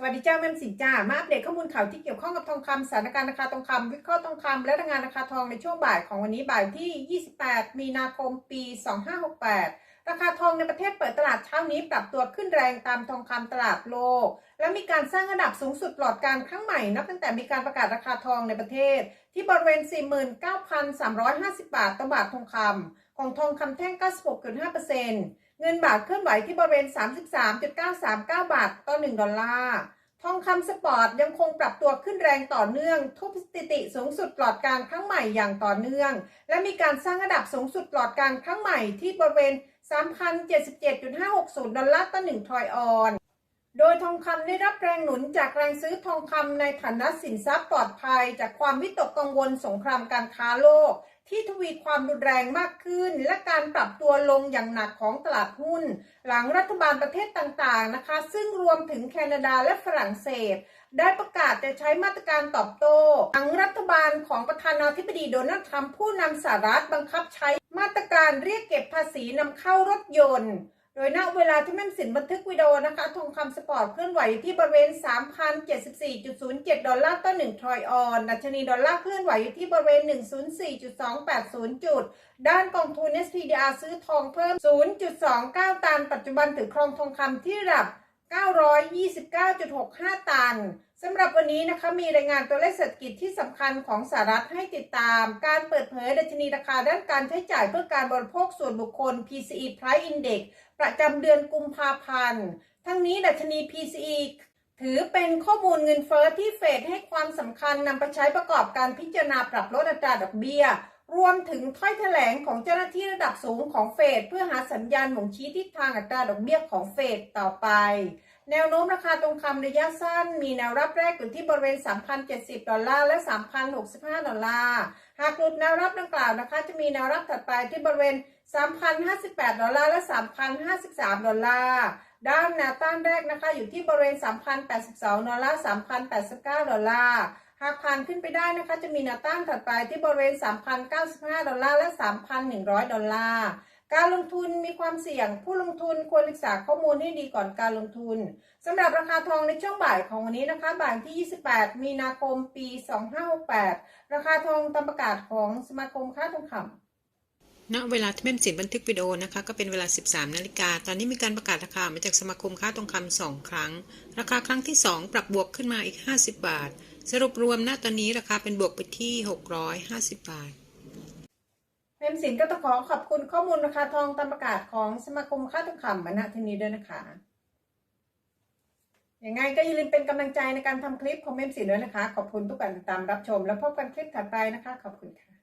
สวัสดีจ้าแม่มสินจ้า มาอัปเดตข้อมูลข่าวที่เกี่ยวข้องกับทองคำสถานการณ์ราคาทองคำวิเคราะห์ทองคำและรายงานราคาทองในช่วงบ่ายของวันนี้บ่ายที่ 28 มีนาคม ปี 2568 ราคาทองในประเทศเปิดตลาดเช้านี้ปรับตัวขึ้นแรงตามทองคำตลาดโลก และมีการสร้างระดับสูงสุดตลอดการครั้งใหม่นับตั้งแต่มีการประกาศราคาทองในประเทศ ที่บริเวณ 49,350 บาทต่อบาททองคำของทองคำแท่ง 96.5% เงินบาทเคลื่อนไหวที่บริเวณ 33.939 บาทต่อ 1 ดอลลาร์ ทองคำสปอร์ตยังคงปรับตัวขึ้นแรงต่อเนื่อง ทุบสถิติสูงสุดปลอดการครั้งใหม่อย่างต่อเนื่อง และมีการสร้างระดับสูงสุดปลอดการครั้งใหม่ที่บริเวณ 3,077.560 ดอลลาร์ต่อ 1 ทรอยออน โดยทองคำได้รับแรงหนุนจากแรงซื้อทองคำในฐานะสินทรัพย์ปลอดภัย จากความวิตกกังวลสงครามการค้าโลก ที่ทวีความรุนแรงมากขึ้น และการปรับตัวลงอย่างหนักของตลาดหุ้น หลังรัฐบาลประเทศต่างๆนะคะ ซึ่งรวมถึงแคนาดาและฝรั่งเศส ได้ประกาศจะใช้มาตรการตอบโต้หลังรัฐบาลของประธานาธิบดีโดนัลด์ทรัมป์ผู้นำสหรัฐบังคับใช้มาตรการเรียกเก็บภาษีนำเข้ารถยนต์ ดยณเวลาที่แม่มสินบันทึกวิดีโอนะคะ ทองคำสปอร์ตเคลื่อนไหวอยู่ที่บริเวณ 3,074.07 ดอลลาร์ต่อ1ทรอยออนดัชนีดอลลาร์เคลื่อนไหวอยู่ที่บริเวณ 104.280 จุด ด้านกองทุน SPDR ซื้อทองเพิ่ม 0.29 ตันปัจจุบันถือครองทองคำที่ระดับ 929.65 ตันสำหรับวันนี้นะคะมีรายงานตัวเลขเศรษฐกิจที่สำคัญของสหรัฐให้ติดตาม การเปิดเผยดัชนีราคาด้านการใช้จ่ายเพื่อการบริโภคส่วนบุคคล PCE Price Index ประจำเดือนกุมภาพันธ์ ทั้งนี้ดัชนี PCE ถือเป็นข้อมูลเงินเฟ้อที่เฟดให้ความสำคัญนำไปใช้ประกอบการพิจารณาปรับลดอัตราดอกเบี้ย รวมถึงถ้อยแถลงของเจ้าหน้าที่ระดับสูงของเฟดเพื่อหาสัญญาณบ่งชี้ทิศทางอัตราดอกเบี้ยของเฟดต่อไป แนวโน้มราคาทองคำระยะสั้น มีแนวรับแรกอยู่ที่บริเวณ 3,070 ดอลลาร์และ 3,065 ดอลลาร์ หากหลุดแนวรับดังกล่าวนะคะ จะมีแนวรับถัดไปที่บริเวณ 3,058 ดอลลาร์และ 3,053 ดอลลาร์ด้านแนวต้านแรกนะคะอยู่ที่บริเวณ 3,082 ดอลลาร์ 3,089 ดอลลาร์ หากผ่านขึ้นไปได้นะคะ จะมีแนวต้านถัดไปที่บริเวณ 3,095 ดอลลาร์และ 3,100 ดอลลาร์ การลงทุนมีความเสี่ยง ผู้ลงทุนควรศึกษาข้อมูลให้ดีก่อนการลงทุนสำหรับราคาทองในช่วงบ่ายของวันนี้นะคะ บ่ายที่ 28 มีนาคม ปี 2568 ราคาทองตามประกาศของสมาคมค้าทองคำณเวลาที่แม่มสินบันทึกวิดีโอนะคะก็เป็นเวลา 13 นาฬิกา ตอนนี้มีการประกาศราคามาจากสมาคมค้าทองคำสองครั้ง ราคาครั้งที่ 2 ปรับบวกขึ้นมาอีก 50 บาท สรุปรวมณตอนนี้ราคาเป็นบวกไปที่ 650 บาทเมมสินก็ต้องขอขอบคุณข้อมูลราคาทองตามประกาศของสมาคมค้าทองคำมาณที่นี้ด้วยนะคะยังไงก็อย่าลืมเป็นกำลังใจในการทำคลิปของเมมสินด้วยนะคะ ขอบคุณทุกการติดตามรับชม แล้วพบกันคลิปถัดไปนะคะ ขอบคุณค่ะ